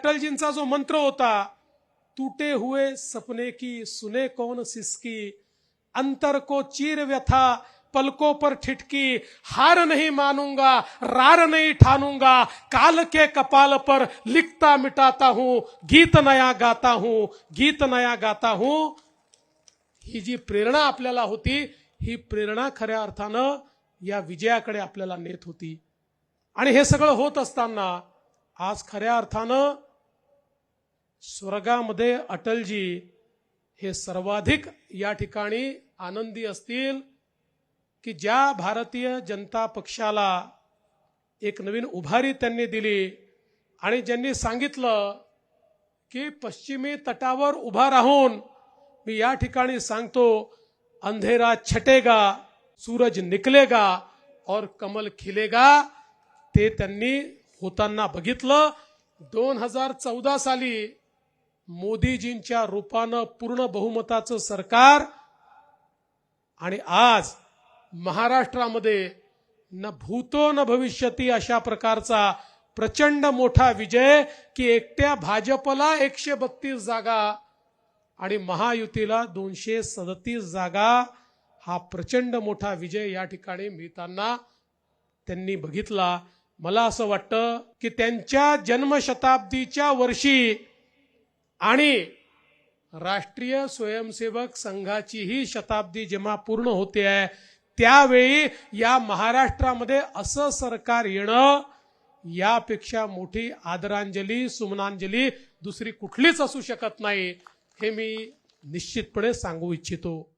अटलजींचा जो मंत्र होता तुटे हुए सपने की सुने कौन सिसकी? अंतर को चीर व्यथा पलकों पर ठिठकी हार नहीं मानूंगा रार नहीं ठानूंगा काल के कपाल पर लिखता मिटाता हूं गीत नया गाता हूं गीत नया गाता हूं। ही जी प्रेरणा आपल्याला होती ही प्रेरणा खऱ्या अर्थानं या विजयाकडे आपल्याला नेत होती. आणि हे सगळं होत असताना आज खऱ्या अर्थानं स्वर्गामध्ये अटलजी हे सर्वाधिक या ठिकाणी आनंदी असतील की ज्या भारतीय जनता पक्षाला एक नवीन उभारी त्यांनी दिली आणि ज्यांनी सांगितलं की पश्चिमी तटावर उभा राहून मी या ठिकाणी सांगतो अंधेरा छटेगा सूरज निकलेगा और कमल खिलेगा ते त्यांनी होताना बघितलं. दोन हजार चौदा साली मोदीजींच्या रूपानं पूर्ण बहुमताचं सरकार आणि आज महाराष्ट्रामध्ये न भूतो न भविष्यती अशा प्रकारचा प्रचंड मोठा विजय की एकट्या भाजपला एकशे बत्तीस जागा आणि महायुतीला दोनशे सदतीस जागा हा प्रचंड मोठा विजय या ठिकाणी मिळताना त्यांनी बघितला. मला असं वाटतं की त्यांच्या जन्मशताब्दीच्या वर्षी आणि राष्ट्रीय स्वयंसेवक संघाचीही शताब्दी जेव्हा पूर्ण होते आहे त्यावेळी या महाराष्ट्रामध्ये असं सरकार येणं यापेक्षा मोठी आदरांजली सुमनांजली दुसरी कुठलीच असू शकत नाही हे मी निश्चितपणे सांगू इच्छितो.